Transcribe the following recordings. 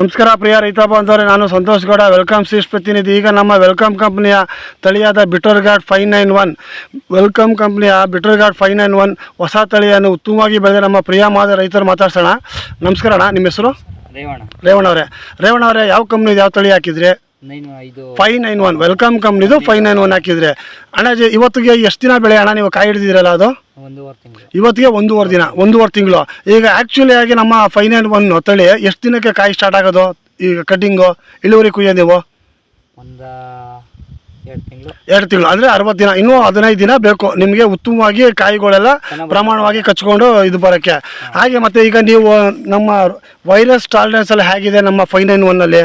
ನಮಸ್ಕಾರ ಪ್ರಿಯ ರೈತ ಬಾಂಧವರೇ ನಾನು ಸಂತೋಷ್ ಗೌಡ ವೆಲ್ಕಮ್ ಸೀಸ್ ಪ್ರತಿನಿಧಿ. ಈಗ ನಮ್ಮ ವೆಲ್ಕಮ್ ಕಂಪ್ನಿಯ ತಳಿಯಾದ bitter gourd five nine one welcome ಕಂಪ್ನಿಯ bitter gourd five nine one ಹೊಸ ತಳಿಯನ್ನು ಉತ್ತಮವಾಗಿ ಬೆಳೆದ ನಮ್ಮ ಪ್ರಿಯ ಮಾದ ರೈತರು ಮಾತಾಡ್ಸೋಣ. ನಮಸ್ಕಾರ ಅಣ್ಣ ನಿಮ್ಮ ಹೆಸರು? ರೇವಣ್ಣ. ರೇವಣ್ಣ ಅವರೇ. ರೇವಣ್ಣ ಅವರೇ ಯಾವ ಕಂಪ್ನಿದು ಯಾವ ತಳಿ ಹಾಕಿದ್ರೆ? ಫೈವ್ ನೈನ್ ಒನ್ ವೆಲ್ಕಮ್ ಕಂಪ್ನಿದು ಫೈವ್ ನೈನ್ ಒನ್ ಹಾಕಿದ್ರೆ. ಅಣ್ಣ ಇವತ್ತಿಗೆ ಎಷ್ಟು ದಿನ ಬೆಳೆ ಅಣ್ಣ ನೀವು ಕಾಯಿ ಹಿಡಿದಿರಲ್ಲ ಅದು? ಇವತ್ತಿಗೆ ಒಂದೂವರೆ ದಿನ ಒಂದೂವರೆ ತಿಂಗಳು. ಈಗ ಆ್ಯಕ್ಚುಲಿ ಆಗಿ ನಮ್ಮ ಫೈನಲ್ ಒಂದು ಒನ್ ತಳಿ ಎಷ್ಟು ದಿನಕ್ಕೆ ಕಾಯಿ ಸ್ಟಾರ್ಟ್ ಆಗೋದು? ಈಗ ಕಟ್ಟಿಂಗು ಇಳುವರಿ ಕುಯ್ಯೋದು ನೀವು? ಒಂದು ಎರಡು ತಿಂಗಳು. ಅಂದರೆ ಅರವತ್ತು ದಿನ ಇನ್ನೂ ಹದಿನೈದು ದಿನ ಬೇಕು. ನಿಮಗೆ ಉತ್ತಮವಾಗಿ ಕಾಯಿಗಳೆಲ್ಲ ಪ್ರಮಾಣವಾಗಿ ಕಚ್ಕೊಂಡು ಇದು ಬರೋಕ್ಕೆ. ಹಾಗೆ ಮತ್ತೆ ಈಗ ನೀವು ನಮ್ಮ ವೈರಸ್ ಟಾಲರೆನ್ಸ್ ಎಲ್ಲ ಹೇಗಿದೆ ನಮ್ಮ ಫೈನಲ್ ನೈನ್ ಒನ್ನಲ್ಲಿ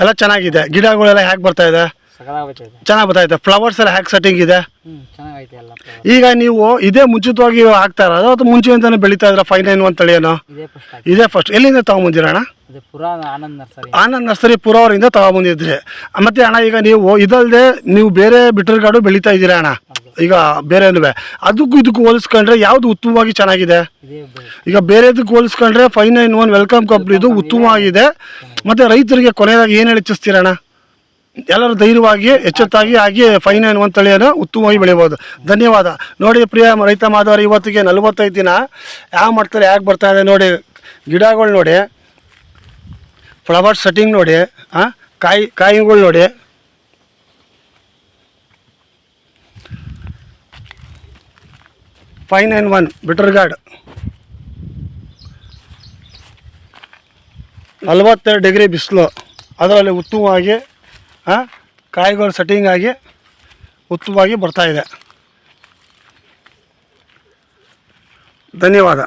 ಎಲ್ಲ ಚೆನ್ನಾಗಿದೆ. ಗಿಡಗಳೆಲ್ಲ ಹೇಗೆ ಬರ್ತಾ ಇದು? ಚೆನ್ನಾಗಿ ಬರ್ತೈತೆ ಇದೆ ಫ್ಲವರ್ಸ್ ಎಲ್ಲ ಹ್ಯಾಕ್ ಸೆಟ್ಟಿಂಗ್ ಇದೆ. ಹ್ಞೂ ಚೆನ್ನಾಗೈತೆ ಎಲ್ಲ ಈಗ ನೀವು ಇದೇ ಮುಂಚಿತವಾಗಿ ಹಾಕ್ತಾ ಇರೋದು ಅಥವಾ ಮುಂಚೆಯಿಂದನೇ ಬೆಳೀತಾ ಇದ್ರ ಫೈವ್ ನೈನ್ ಒನ್ ತಳಿ ಇದೇ ಫಸ್ಟ್ ಇದೇ ಎಲ್ಲಿಂದ ತಗೊಂಬಂದಿರ ಅಣ್ಣ ಆನಂದ್ ನರ್ಸರಿ. ಪುರಾವರಿಂದ ತಗೊಂಬಂದಿದ್ರಿ. ಮತ್ತೆ ಅಣ್ಣ ಈಗ ನೀವು ಇದಲ್ಲದೆ ನೀವು ಬೇರೆ ಬಿಟರ್ಗಾಡು ಬೆಳೀತಾ ಇದ್ದೀರಾ ಅಣ್ಣ? ಈಗ ಬೇರೆನೂ ಅದಕ್ಕೂ ಇದಕ್ಕೂ ಹೋಲಿಸ್ಕೊಂಡ್ರೆ ಯಾವುದು ಉತ್ತಮವಾಗಿ ಚೆನ್ನಾಗಿದೆ? ಇದೇ ಈಗ ಬೇರೆದಕ್ಕೆ ಹೋಲಿಸ್ಕೊಂಡ್ರೆ ಫೈವ್ ನೈನ್ ಒನ್ ವೆಲ್ಕಮ್ ಕಂಪ್ನಿದು ಉತ್ತಮವಾಗಿದೆ. ಮತ್ತೆ ರೈತರಿಗೆ ಕೊನೆಯದಾಗಿ ಏನು ಹೇಳಿ ಎಲ್ಲರೂ ಧೈರ್ಯವಾಗಿ ಎಚ್ಚೆತ್ತಾಗಿ ಆಗಿ ಫೈನ್ ನೈನ್ ಒನ್ ತಳಿಯನ್ನು ಉತ್ತಮವಾಗಿ ಬೆಳೆಯಬಹುದು. ಧನ್ಯವಾದ. ನೋಡಿ ಪ್ರಿಯ ರೈತ ಮಾದವರು ಇವತ್ತಿಗೆ ನಲವತ್ತೈದು ದಿನ. ಯಾವ ಮಾಡ್ತಾರೆ ಯಾಕೆ ಬರ್ತಾ ಇದೆ ನೋಡಿ. ಗಿಡಗಳು ನೋಡಿ. ಫ್ಲವರ್ ಸೆಟ್ಟಿಂಗ್ ನೋಡಿ. ಹಾಂ ಕಾಯಿ, ಕಾಯಿಗಳು ನೋಡಿ. Five nine one, bitter gourd. ನಲವತ್ತೆರಡು ಡಿಗ್ರಿ ಬಿಸಿಲು. ಅದರಲ್ಲಿ ಉತ್ತಮವಾಗಿ ಕಾಯಿಗಳು ಸೆಟ್ಟಿಂಗ್ ಆಗಿ ಉತ್ತಮವಾಗಿ ಬರ್ತಾಯಿದೆ ಧನ್ಯವಾದ.